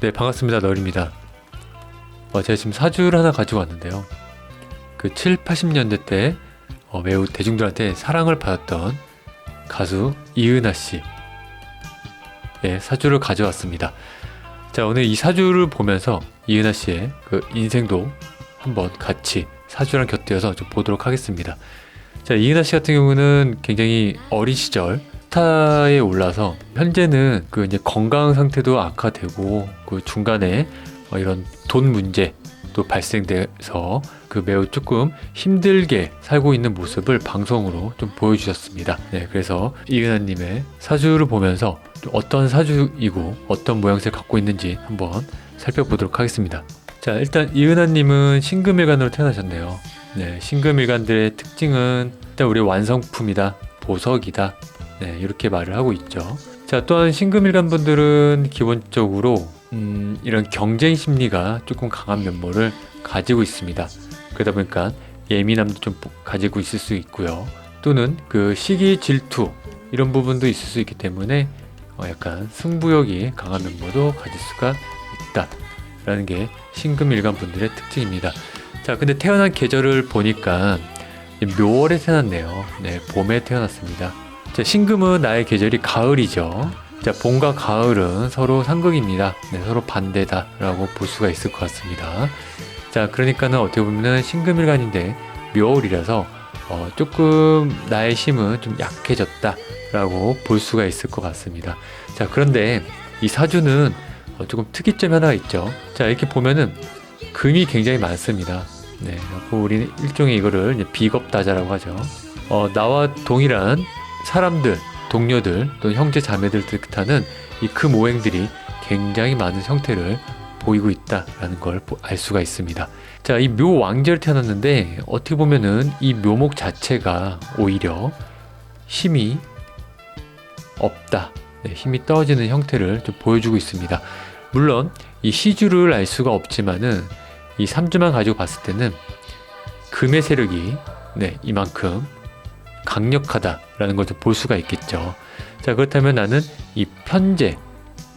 네, 반갑습니다. 너입니다. 어, 제가 지금 사주를 하나 가지고 왔는데요. 그 7, 80년대 때 어, 매우 대중들한테 사랑을 받았던 가수 이은하 씨의 사주를 가져왔습니다. 자, 오늘 이 사주를 보면서 이은하 씨의 그 인생도 한번 같이 사주랑 곁들여서 좀 보도록 하겠습니다. 자, 이은하 씨 같은 경우는 굉장히 어린 시절 스타에 올라서 현재는 그 이제 건강 상태도 악화되고 그 중간에 어, 이런 돈 문제 또 발생돼서 그 매우 조금 힘들게 살고 있는 모습을 방송으로 좀 보여주셨습니다. 네, 그래서 이은하님의 사주를 보면서 좀 어떤 사주이고 어떤 모양새를 갖고 있는지 한번 살펴보도록 하겠습니다. 자, 일단 이은하님은 신금일간으로 태어나셨네요. 네, 신금일간들의 특징은 일단 우리 완성품이다, 보석이다, 네, 이렇게 말을 하고 있죠. 자, 또한 신금일간 분들은 기본적으로 음, 이런 경쟁 심리가 조금 강한 면모를 가지고 있습니다. 그러다 보니까 예민함도 좀 가지고 있을 수 있고요. 또는 그 시기 질투 이런 부분도 있을 수 있기 때문에 어, 약간 승부욕이 강한 면모도 가질 수가 있다라는 게 신금일간 분들의 특징입니다. 자, 근데 태어난 계절을 보니까 묘월에 태어났네요. 네, 봄에 태어났습니다. 자, 신금은 나의 계절이 가을이죠. 자, 봄과 가을은 서로 상극입니다. 네, 서로 반대다라고 볼 수가 있을 것 같습니다. 자, 그러니까는 어떻게 보면은 신금일간인데 묘월이라서 어, 조금 나의 힘은 좀 약해졌다라고 볼 수가 있을 것 같습니다. 자, 그런데 이 사주는 어, 조금 특이점이 하나가 있죠. 자, 이렇게 보면은 금이 굉장히 많습니다. 네, 그리고 우리는 일종의 이거를 이제 비겁다자라고 하죠. 어, 나와 동일한 사람들, 동료들, 또 형제 자매들 뜻하는 이금 오행들이 굉장히 많은 형태를 보이고 있다라는 걸 알 수가 있습니다. 자, 이 묘 왕절 태어났는데 어떻게 보면은 이 묘목 자체가 오히려 힘이 없다. 네, 힘이 떨어지는 형태를 좀 보여주고 있습니다. 물론 이 시주를 알 수가 없지만은 이 삼주만 가지고 봤을 때는 금의 세력이 네, 이만큼 강력하다라는 걸좀볼 수가 있겠죠. 자, 그렇다면 나는 이 편제,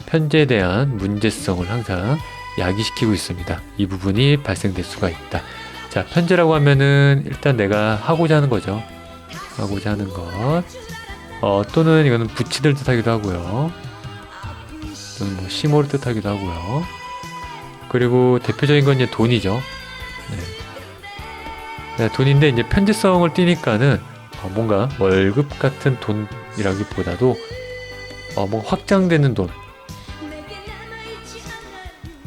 편제에 대한 문제성을 항상 야기시키고 있습니다. 이 부분이 발생될 수가 있다. 자, 편제라고 하면은 일단 내가 하고자 하는 거죠. 하고자 하는 것. 어, 또는 이거는 부치들 뜻하기도 하고요. 또는 뭐 심호를 뜻하기도 하고요. 그리고 대표적인 건 이제 돈이죠. 네. 네, 돈인데 이제 편제성을 띠니까는 어, 뭔가 월급 같은 돈이라기보다도 어, 뭐 확장되는 돈,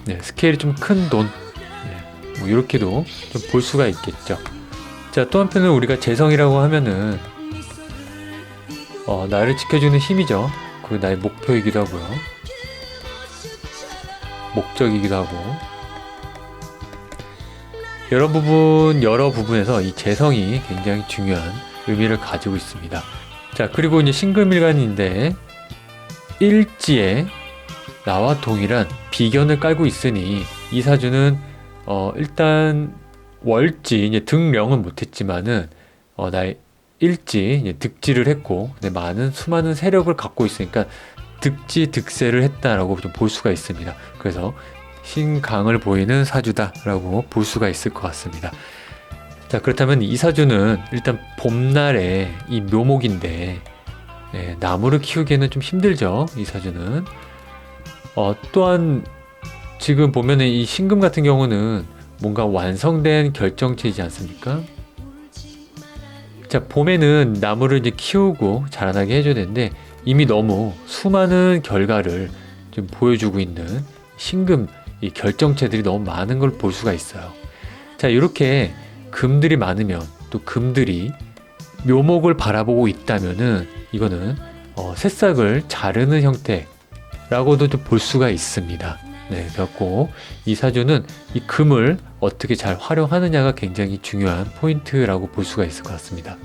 네, 스케일이 좀 큰 돈, 네, 뭐 이렇게도 좀 볼 수가 있겠죠. 자, 또 한편은 우리가 재성이라고 하면은 어, 나를 지켜주는 힘이죠. 그 나의 목표이기도 하고요. 목적이기도 하고 여러 부분 여러 부분에서 이 재성이 굉장히 중요한 의미를 가지고 있습니다. 자 그리고 이제 신금일간인데 일지에 나와 동일한 비견을 깔고 있으니 이 사주는 어 일단 월지 이제 등령은 못했지만은 어 나의 일지 득지를 했고 많은 수많은 세력을 갖고 있으니까 득지 득세를 했다라고 좀 볼 수가 있습니다. 그래서 신강을 보이는 사주다라고 볼 수가 있을 것 같습니다. 자 그렇다면 이 사주는 일단 봄날에 이 묘목인데 네, 나무를 키우기에는 좀 힘들죠. 이 사주는 어, 또한 지금 보면은 이 신금 같은 경우는 뭔가 완성된 결정체이지 않습니까? 자 봄에는 나무를 이제 키우고 자라나게 해줘야 되는데 이미 너무 수많은 결과를 좀 보여주고 있는 신금 이 결정체들이 너무 많은 걸 볼 수가 있어요. 자 이렇게 금들이 많으면 또 금들이 묘목을 바라보고 있다면은 이거는 어, 새싹을 자르는 형태라고도 좀 볼 수가 있습니다. 네, 그래갖고 이 사주는 이 금을 어떻게 잘 활용하느냐가 굉장히 중요한 포인트라고 볼 수가 있을 것 같습니다.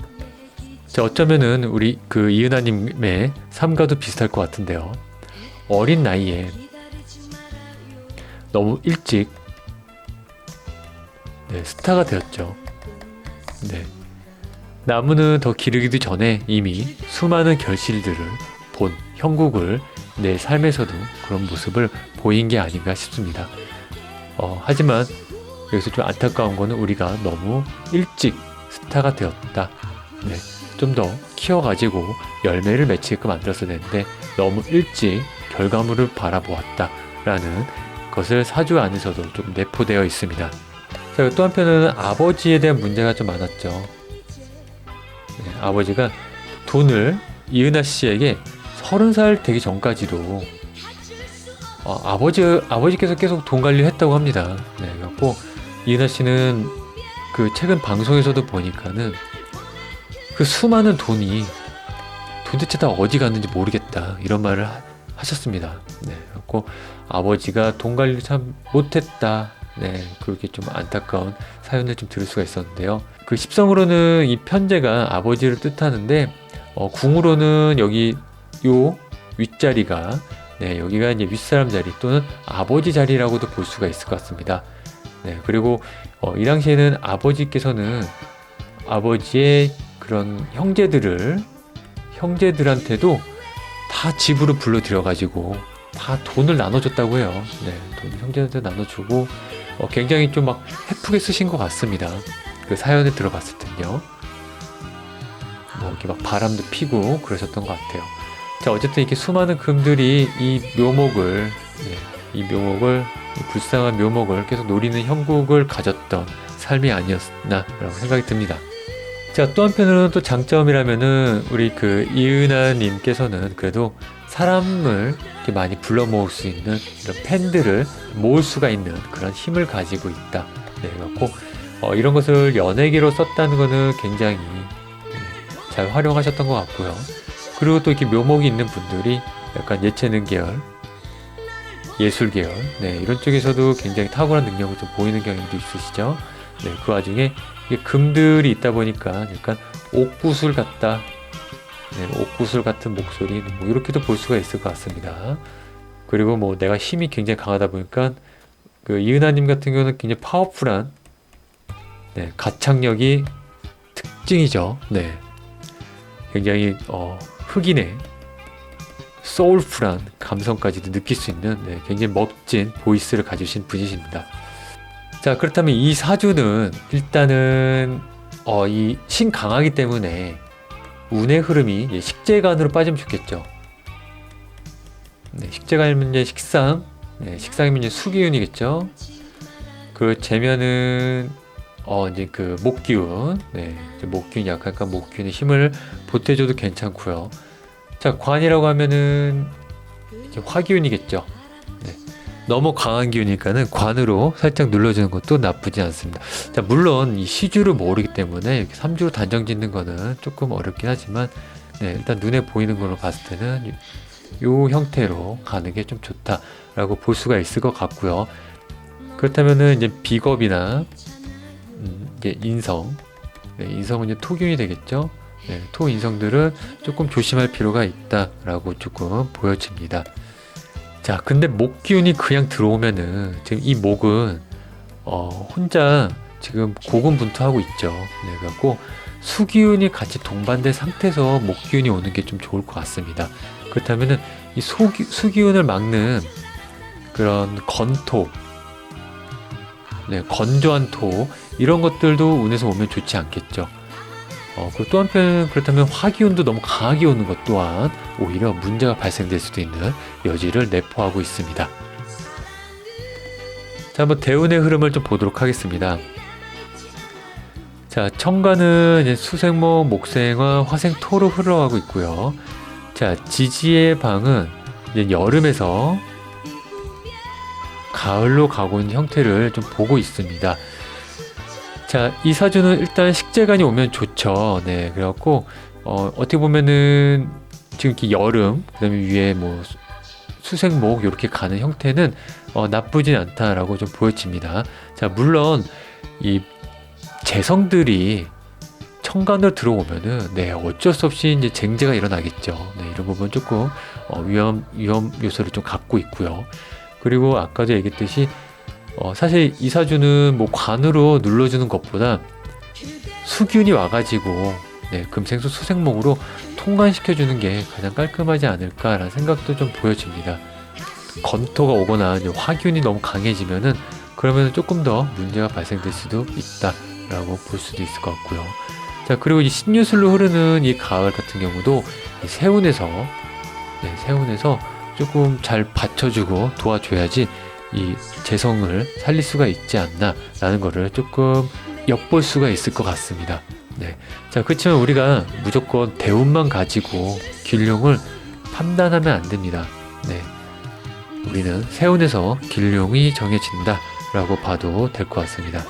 자, 어쩌면은 우리 그 이은하님의 삶과도 비슷할 것 같은데요. 어린 나이에 너무 일찍 네, 스타가 되었죠. 네. 나무는 더 기르기도 전에 이미 수많은 결실들을 본 형국을 내 삶에서도 그런 모습을 보인 게 아닌가 싶습니다. 어, 하지만 여기서 좀 안타까운 거는 우리가 너무 일찍 스타가 되었다. 네, 좀 더 키워가지고 열매를 맺히게끔 만들었어야 되는데 너무 일찍 결과물을 바라보았다라는 것을 사주 안에서도 좀 내포되어 있습니다. 자, 또 한편은 아버지에 대한 문제가 좀 많았죠. 네, 아버지가 돈을 이은하 씨에게 서른 살 되기 전까지도 어, 아버지 아버지께서 계속 돈 관리를 했다고 합니다. 네, 그래갖고 이은하 씨는 그 최근 방송에서도 보니까는 그 수많은 돈이 도대체 다 어디 갔는지 모르겠다 이런 말을 하, 하셨습니다. 네, 그래갖고 아버지가 돈 관리를 참 못했다. 네, 그렇게 좀 안타까운 사연을 좀 들을 수가 있었는데요. 그 십성으로는 이 편제가 아버지를 뜻하는데 어, 궁으로는 여기 요 윗자리가 네, 여기가 이제 윗사람 자리 또는 아버지 자리라고도 볼 수가 있을 것 같습니다. 네, 그리고 어, 이 당시에는 아버지께서는 아버지의 그런 형제들을 형제들한테도 다 집으로 불러 들여 가지고 다 돈을 나눠줬다고 해요. 네, 돈 형제한테 나눠주고 어, 굉장히 좀막 헤프게 쓰신 것 같습니다. 그 사연을 들어봤을 텐요. 뭐 이렇게 막 바람도 피고 그러셨던 것 같아요. 자 어쨌든 이렇게 수많은 금들이 이 묘목을 네, 이 묘목을 이 불쌍한 묘목을 계속 노리는 형국을 가졌던 삶이 아니었나라고 생각이 듭니다. 자 또 한편으로는 또 장점이라면은 우리 그 이은하님께서는 그래도 사람을 이렇게 많이 불러 모을 수 있는 이런 팬들을 모을 수가 있는 그런 힘을 가지고 있다. 네, 그렇고 어, 이런 것을 연예계로 썼다는 거는 굉장히 음, 잘 활용하셨던 것 같고요. 그리고 또 이렇게 묘목이 있는 분들이 약간 예체능 계열, 예술 계열, 네, 이런 쪽에서도 굉장히 탁월한 능력을 좀 보이는 경향도 있으시죠. 네, 그 와중에 금들이 있다 보니까 약간 옥구슬 같다. 네, 옥구슬 같은 목소리, 뭐 이렇게도 볼 수가 있을 것 같습니다. 그리고 뭐 내가 힘이 굉장히 강하다 보니까 그 이은하님 같은 경우는 굉장히 파워풀한 네, 가창력이 특징이죠. 네, 굉장히 어, 흑인의 소울풀한 감성까지도 느낄 수 있는 네, 굉장히 멋진 보이스를 가지신 분이십니다. 자 그렇다면 이 사주는 일단은 어, 이 신강하기 때문에 운의 흐름이 식재간으로 빠지면 좋겠죠. 네, 식재간이면 이제 식상, 네, 식상이면 이제 수기운이겠죠. 그 재면은 어 이제 그 목기운, 네, 목기운 약하니까 목기운의 힘을 보태줘도 괜찮고요. 자 관이라고 하면은 이제 화기운이겠죠. 네, 너무 강한 기운이니까는 관으로 살짝 눌러주는 것도 나쁘지 않습니다. 자 물론 이 시주를 모르기 때문에 이렇게 삼주로 단정 짓는 거는 조금 어렵긴 하지만 네, 일단 눈에 보이는 걸로 봤을 때는 요, 요 형태로 가는 게 좀 좋다라고 볼 수가 있을 것 같고요. 그렇다면은 이제 비겁이나 음, 이제 인성, 네, 인성은 이제 토균이 되겠죠. 네, 토 인성들은 조금 조심할 필요가 있다라고 조금 보여집니다. 자, 근데 목 기운이 그냥 들어오면은 지금 이 목은 어, 혼자 지금 고군분투하고 있죠. 네, 그래갖고 수기운이 같이 동반된 상태에서 목 기운이 오는 게 좀 좋을 것 같습니다. 그렇다면은 이 소기, 수기운을 막는 그런 건토, 네, 건조한 토 이런 것들도 운에서 오면 좋지 않겠죠. 어, 그리고 또 한편 그렇다면 화기운도 너무 강하게 오는 것 또한 오히려 문제가 발생될 수도 있는 여지를 내포하고 있습니다. 자, 한번 대운의 흐름을 좀 보도록 하겠습니다. 자, 청가는 수생목, 목생화, 화생토로 흘러가고 있고요. 자, 지지의 방은 이제 여름에서 가을로 가고 있는 형태를 좀 보고 있습니다. 자, 이 사주는 일단 식재간이 오면 좋죠. 네, 그래갖고, 어, 어떻게 보면은, 지금 이렇게 여름, 그 다음에 위에 뭐, 수- 수생목, 이렇게 가는 형태는, 어, 나쁘진 않다라고 좀 보여집니다. 자, 물론, 이 재성들이 청간으로 들어오면은, 네, 어쩔 수 없이 이제 쟁제가 일어나겠죠. 네, 이런 부분 조금, 어, 위험, 위험 요소를 좀 갖고 있고요. 그리고 아까도 얘기했듯이, 어, 사실 이사주는 뭐 관으로 눌러주는 것보다 수균이 와가지고 네, 금생수 수생목으로 통관시켜주는 게 가장 깔끔하지 않을까라는 생각도 좀 보여집니다. 건토가 오거나 화균이 너무 강해지면은 그러면 조금 더 문제가 발생될 수도 있다라고 볼 수도 있을 것 같고요. 자 그리고 이 신유술로 흐르는 이 가을 같은 경우도 이 세운에서 네, 세운에서 조금 잘 받쳐주고 도와줘야지 이 재성을 살릴 수가 있지 않나라는 거를 조금 엿볼 수가 있을 것 같습니다. 네. 자, 그렇지만 우리가 무조건 대운만 가지고 길룡을 판단하면 안 됩니다. 네. 우리는 세운에서 길룡이 정해진다라고 봐도 될 것 같습니다.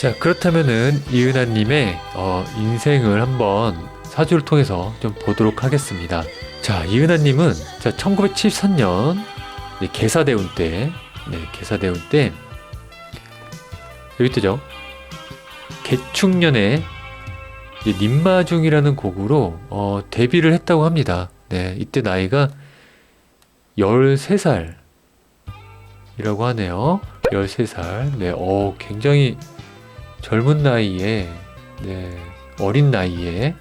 자, 그렇다면은 이은하님의 어, 인생을 한번 사주를 통해서 좀 보도록 하겠습니다. 자, 이은하님은 자, 1973년 개사대운 때, 네, 개사대운 때 여기 뜨죠. 개축년에 이 님마중이라는 곡으로 어, 데뷔를 했다고 합니다. 네, 이때 나이가 13살이라고 하네요. 13살. 네, 어, 굉장히 젊은 나이에, 네, 어린 나이에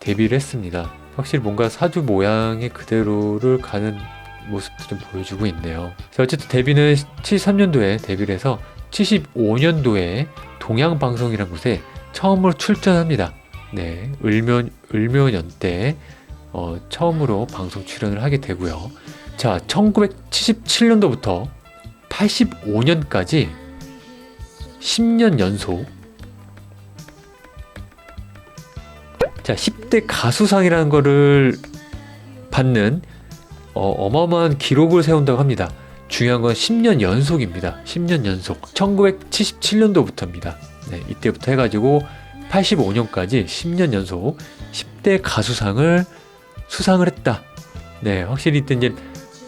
데뷔를 했습니다. 확실히 뭔가 사주 모양의 그대로를 가는 모습도 좀 보여주고 있네요. 자, 어쨌든 데뷔는 73년도에 데뷔를 해서 75년도에 동양방송이라는 곳에 처음으로 출전합니다. 네, 을묘, 을묘년 때 어, 처음으로 방송 출연을 하게 되고요. 자, 1977년도부터 85년까지 10년 연속 자, 10대 가수상이라는 거를 받는 어, 어마어마한 기록을 세운다고 합니다. 중요한 건 10년 연속입니다. 10년 연속. 1977년도부터입니다. 네, 이때부터 해가지고 85년까지 10년 연속 10대 가수상을 수상을 했다. 네, 확실히 이때 이제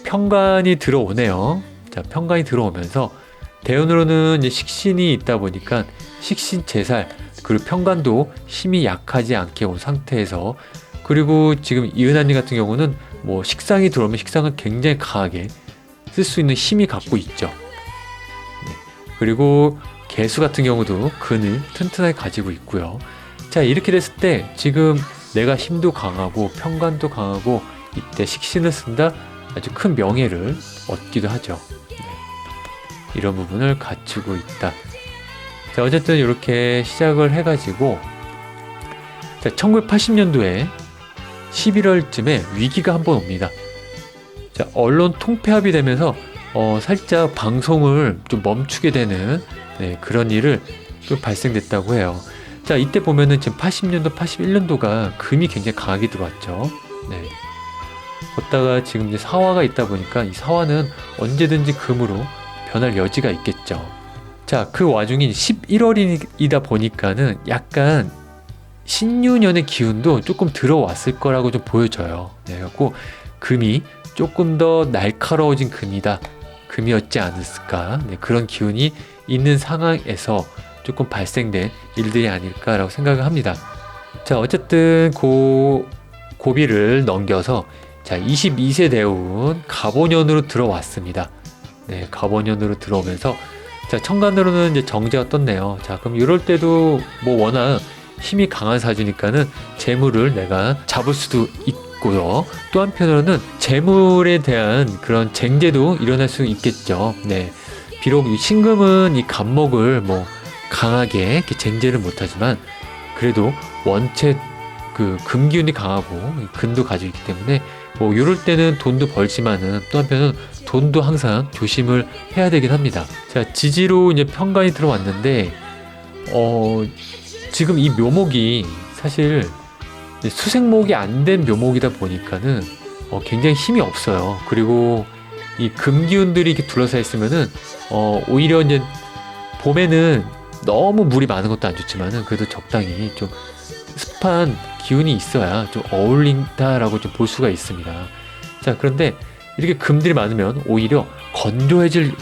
평관이 들어오네요. 자, 평관이 들어오면서 대운으로는 식신이 있다 보니까 식신 제살 그리고 평관도 힘이 약하지 않게 온 상태에서 그리고 지금 이은하님 같은 경우는 뭐 식상이 들어오면 식상을 굉장히 강하게 쓸 수 있는 힘이 갖고 있죠. 네. 그리고 개수 같은 경우도 근을 튼튼하게 가지고 있고요. 자 이렇게 됐을 때 지금 내가 힘도 강하고 평관도 강하고 이때 식신을 쓴다 아주 큰 명예를 얻기도 하죠. 네. 이런 부분을 갖추고 있다. 자 어쨌든 이렇게 시작을 해가지고 자 1980년도에 11월쯤에 위기가 한 번 옵니다. 자 언론 통폐합이 되면서 어, 살짝 방송을 좀 멈추게 되는 네, 그런 일을 좀 발생됐다고 해요. 자, 이때 보면은 지금 80년도, 81년도가 금이 굉장히 강하게 들어왔죠. 네. 걷다가 지금 이제 사화가 있다 보니까 이 사화는 언제든지 금으로 변할 여지가 있겠죠. 자, 그 와중인 11월이다 보니까는 약간 신유년의 기운도 조금 들어왔을 거라고 좀 보여져요. 네, 그래갖고 금이 조금 더 날카로워진 금이다. 금이었지 않았을까. 네, 그런 기운이 있는 상황에서 조금 발생된 일들이 아닐까라고 생각을 합니다. 자, 어쨌든 고, 고비를 넘겨서 자, 22세 대운 가보년으로 들어왔습니다. 네, 가보년으로 들어오면서 자, 천간으로는 이제 정제가 떴네요. 자, 그럼 이럴 때도 뭐 워낙 힘이 강한 사주니까는 재물을 내가 잡을 수도 있고요. 또 한편으로는 재물에 대한 그런 쟁제도 일어날 수 있겠죠. 네. 비록 이 신금은 이 간목을 뭐 강하게 이렇게 쟁제를 못하지만 그래도 원체 그 금기운이 강하고 근도 가지고 있기 때문에 뭐 이럴 때는 돈도 벌지만은 또 한편은 돈도 항상 조심을 해야 되긴 합니다. 자 지지로 이제 평관이 들어왔는데 어 지금 이 묘목이 사실 수생목이 안 된 묘목이다 보니까는 어 굉장히 힘이 없어요. 그리고 이 금기운들이 이렇게 둘러싸 있으면은 어 오히려 이제 봄에는 너무 물이 많은 것도 안 좋지만은 그래도 적당히 좀 습한 기운이 있어야 좀 어울린다라고 좀 볼 수가 있습니다. 자 그런데 이렇게 금들이 많으면 오히려 건조해질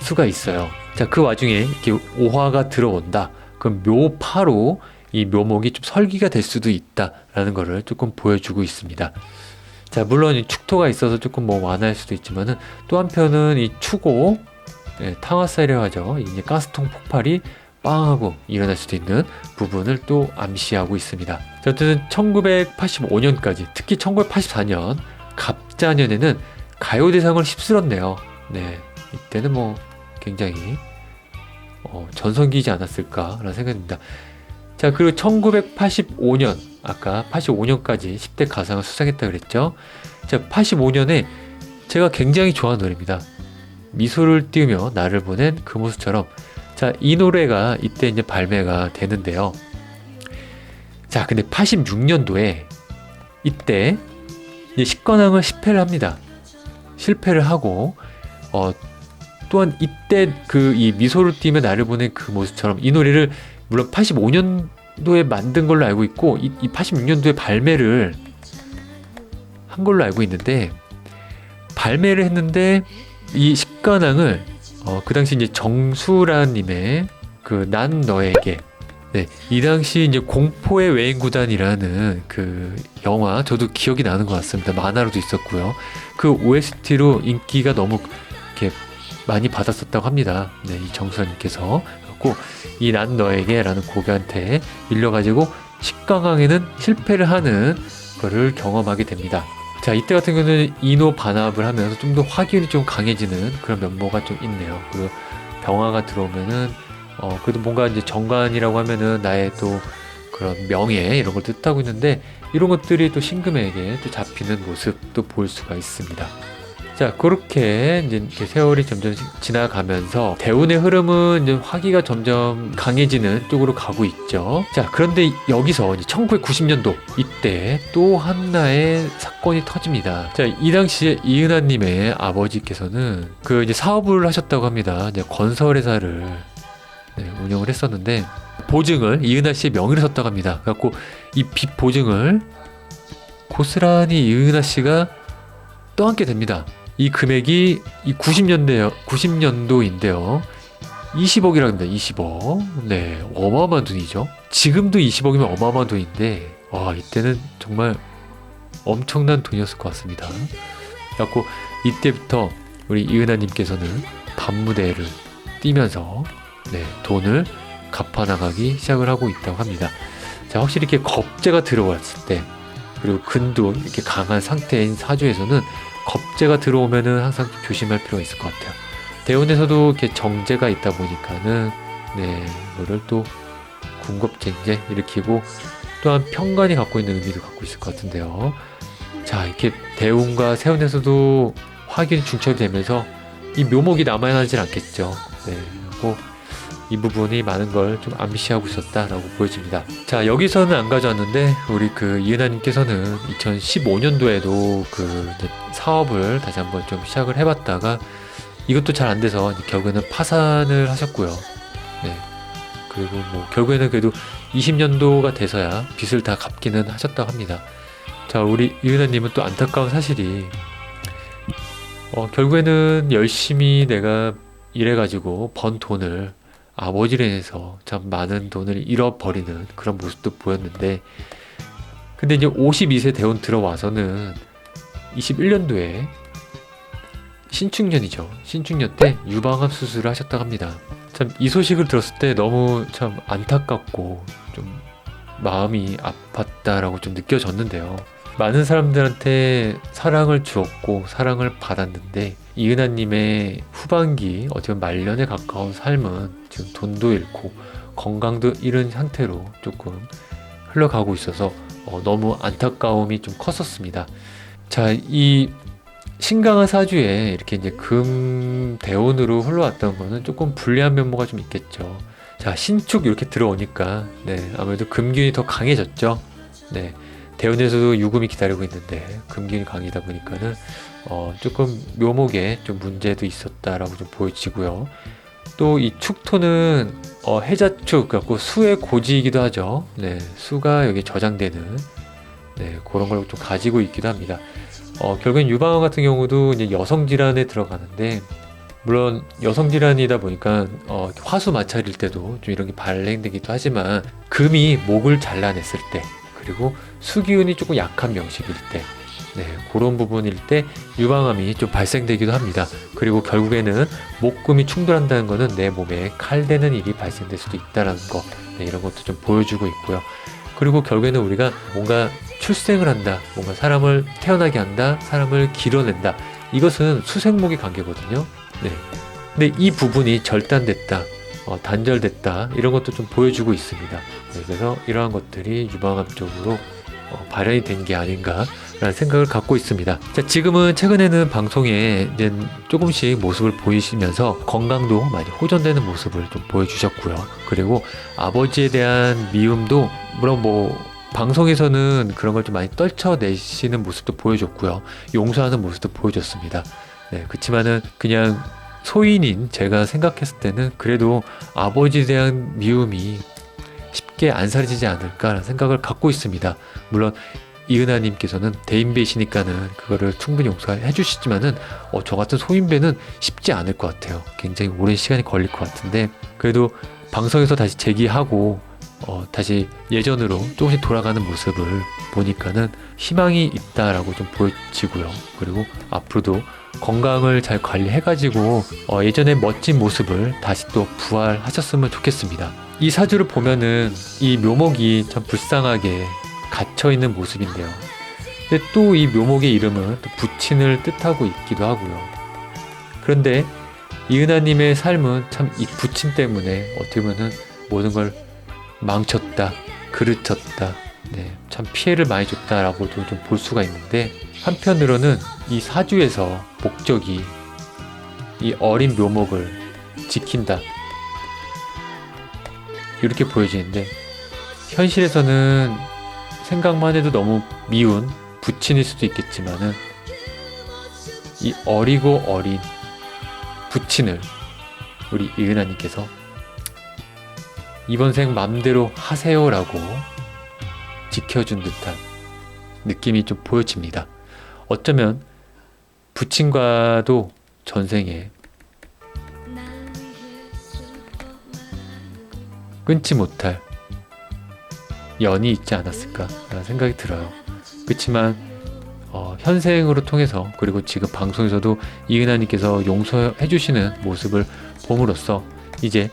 수가 있어요. 자 그 와중에 이렇게 오화가 들어온다. 그럼 묘파로 이 묘목이 좀 설기가 될 수도 있다라는 것을 조금 보여주고 있습니다. 자 물론 이 축토가 있어서 조금 뭐 완화할 수도 있지만은 또 한편은 이 추고 예, 탕화살이라고 하죠. 이제 가스통 폭발이 빵하고 일어날 수도 있는 부분을 또 암시하고 있습니다. 자, 어쨌든 1985년까지 특히 1984년 갑자년에는 가요대상을 휩쓸었네요. 네, 이때는 뭐 굉장히 어, 전성기이지 않았을까라는 생각입니다. 자, 그리고 1985년 아까 85년까지 10대 가상을 수상했다 그랬죠. 자, 85년에 제가 굉장히 좋아하는 노래입니다. 미소를 띄우며 나를 보낸 그 모습처럼 자, 이 노래가 이때 이제 발매가 되는데요. 자, 근데 86년도에 이때 이제 식관왕을 실패를 합니다. 실패를 하고 어 또한 이때 그 이 미소를 띄며 나를 보낸 그 모습처럼 이 노래를 물론 85년도에 만든 걸로 알고 있고 이, 이 86년도에 발매를 한 걸로 알고 있는데 발매를 했는데 이 식관왕을 어, 그 당시 이제 정수라님의 그 난 너에게 네, 이 당시 이제 공포의 외인 구단이라는 그 영화 저도 기억이 나는 것 같습니다. 만화로도 있었고요. 그 OST로 인기가 너무 이렇게 많이 받았었다고 합니다. 네, 이 정수라님께서 그래갖고 이 난 너에게라는 곡한테 밀려가지고 10강왕에는 실패를 하는 거를 경험하게 됩니다. 자, 이때 같은 경우는 인호 반합을 하면서 좀 더 화기운이 좀 강해지는 그런 면모가 좀 있네요. 그리고 병화가 들어오면은 어 그래도 뭔가 이제 정관이라고 하면은 나의 또 그런 명예 이런 걸 뜻하고 있는데 이런 것들이 또 신금에게 또 잡히는 모습도 볼 수가 있습니다. 자 그렇게 이제 세월이 점점 지나가면서 대운의 흐름은 이제 화기가 점점 강해지는 쪽으로 가고 있죠. 자 그런데 여기서 이제 1990년도 이때 또 하나의 사건이 터집니다. 자 이 당시에 이은하님의 아버지께서는 그 이제 사업을 하셨다고 합니다. 이제 건설회사를 네, 운영을 했었는데 보증을 이은하 씨의 명의로 섰다고 합니다. 그래갖고 이 빚 보증을 고스란히 이은하 씨가 떠안게 됩니다. 이 금액이 이 90년대 90년도인데요. 20억이라고 합니다. 20억. 네, 어마어마한 돈이죠. 지금도 20억이면 어마어마한 돈인데, 와 이때는 정말 엄청난 돈이었을 것 같습니다. 그래갖고 이때부터 우리 이은하님께서는 밤무대를 뛰면서 네, 돈을 갚아 나가기 시작을 하고 있다고 합니다. 자, 확실히 이렇게 겁재가 들어왔을 때 그리고 근도 이렇게 강한 상태인 사주에서는 겁재가 들어오면은 항상 좀 조심할 필요가 있을 것 같아요. 대운에서도 이렇게 정제가 있다 보니까는 네, 이거를 또 궁겁쟁제 일으키고 또한 편관이 갖고 있는 의미도 갖고 있을 것 같은데요. 자, 이렇게 대운과 세운에서도 화균이 중첩이 되면서 이 묘목이 남아야 하질 않겠죠. 네, 그리고 이 부분이 많은 걸 좀 암시하고 있었다라고 보여집니다. 자, 여기서는 안 가져왔는데, 우리 그 이은하님께서는 2015년도에도 그 사업을 다시 한번 좀 시작을 해봤다가 이것도 잘 안 돼서 결국에는 파산을 하셨고요. 네. 그리고 뭐 결국에는 그래도 20년도가 돼서야 빚을 다 갚기는 하셨다고 합니다. 자, 우리 이은하님은 또 안타까운 사실이 어, 결국에는 열심히 내가 일해가지고 번 돈을 아버지로 인해서 참 많은 돈을 잃어버리는 그런 모습도 보였는데 근데 이제 52세 대원 들어와서는 21년도에 신축년이죠. 신축년 때 유방암 수술을 하셨다고 합니다. 참 이 소식을 들었을 때 너무 참 안타깝고 좀 마음이 아팠다라고 좀 느껴졌는데요. 많은 사람들한테 사랑을 주었고 사랑을 받았는데 이은하님의 후반기 어쩌면 말년에 가까운 삶은 지금 돈도 잃고 건강도 잃은 상태로 조금 흘러가고 있어서 어, 너무 안타까움이 좀 컸었습니다. 자, 이 신강한 사주에 이렇게 이제 금 대운으로 흘러왔던 거는 조금 불리한 면모가 좀 있겠죠. 자, 신축 이렇게 들어오니까 네, 아무래도 금균이 더 강해졌죠. 네. 대운에서도 유금이 기다리고 있는데 금균이 강이다 보니까는 어, 조금 묘목에 좀 문제도 있었다라고 좀 보여지고요. 또 이 축토는 어, 해자축 갖고 수의 고지이기도 하죠. 네, 수가 여기 저장되는 네, 그런 걸 좀 가지고 있기도 합니다. 어, 결국엔 유방암 같은 경우도 이제 여성 질환에 들어가는데 물론 여성 질환이다 보니까 어, 화수 마찰일 때도 좀 이런 게 발행되기도 하지만 금이 목을 잘라냈을 때 그리고 수기운이 조금 약한 명식일 때 네, 그런 부분일 때 유방암이 좀 발생되기도 합니다. 그리고 결국에는 목금이 충돌한다는 것은 내 몸에 칼대는 일이 발생될 수도 있다는 거 네, 이런 것도 좀 보여주고 있고요. 그리고 결국에는 우리가 뭔가 출생을 한다, 뭔가 사람을 태어나게 한다, 사람을 길어낸다. 이것은 수생목의 관계거든요. 네. 근데 이 부분이 절단됐다, 어, 단절됐다 이런 것도 좀 보여주고 있습니다. 네, 그래서 이러한 것들이 유방암 쪽으로 어, 발현이 된 게 아닌가라는 생각을 갖고 있습니다. 자, 지금은 최근에는 방송에 조금씩 모습을 보이시면서 건강도 많이 호전되는 모습을 좀 보여주셨고요. 그리고 아버지에 대한 미움도 물론 뭐 방송에서는 그런 걸 좀 많이 떨쳐내시는 모습도 보여줬고요. 용서하는 모습도 보여줬습니다. 네, 그렇지만은 그냥 소인인 제가 생각했을 때는 그래도 아버지에 대한 미움이 쉽게 안 사라지지 않을까라는 생각을 갖고 있습니다. 물론 이은하님께서는 대인배시니까는 그거를 충분히 용서해 주시지만은 어, 저 같은 소인배는 쉽지 않을 것 같아요. 굉장히 오랜 시간이 걸릴 것 같은데 그래도 방송에서 다시 재기하고 어, 다시 예전으로 조금씩 돌아가는 모습을 보니까는 희망이 있다라고 좀 보여지고요. 그리고 앞으로도 건강을 잘 관리해가지고 어, 예전의 멋진 모습을 다시 또 부활하셨으면 좋겠습니다. 이 사주를 보면은 이 묘목이 참 불쌍하게 갇혀 있는 모습인데요. 근데 또 이 묘목의 이름은 또 부친을 뜻하고 있기도 하고요. 그런데 이은하님의 삶은 참 이 부친 때문에 어떻게 보면은 모든 걸 망쳤다, 그르쳤다, 네, 참 피해를 많이 줬다라고도 좀 볼 수가 있는데 한편으로는 이 사주에서 목적이 이 어린 묘목을 지킨다 이렇게 보여지는데 현실에서는 생각만 해도 너무 미운 부친일 수도 있겠지만은 이 어리고 어린 부친을 우리 이은하님께서 이번 생 맘대로 하세요라고 지켜준 듯한 느낌이 좀 보여집니다. 어쩌면 부친과도 전생에 끊지 못할 연이 있지 않았을까라는 생각이 들어요. 그렇지만 어, 현생으로 통해서 그리고 지금 방송에서도 이은하님께서 용서해 주시는 모습을 봄으로써 이제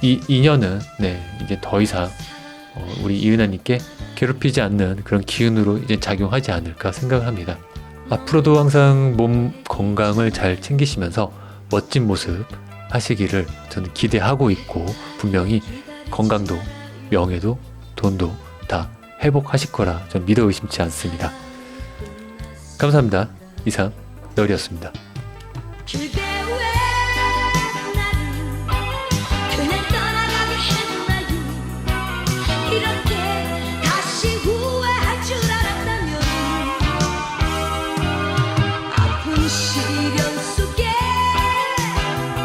이 인연은 네 이제 더 이상 어, 우리 이은하님께 괴롭히지 않는 그런 기운으로 이제 작용하지 않을까 생각을 합니다. 앞으로도 항상 몸 건강을 잘 챙기시면서 멋진 모습 하시기를 저는 기대하고 있고 분명히 건강도 명예도 돈도 다 회복하실 거라 전 믿어 의심치 않습니다. 감사합니다. 이상. 그대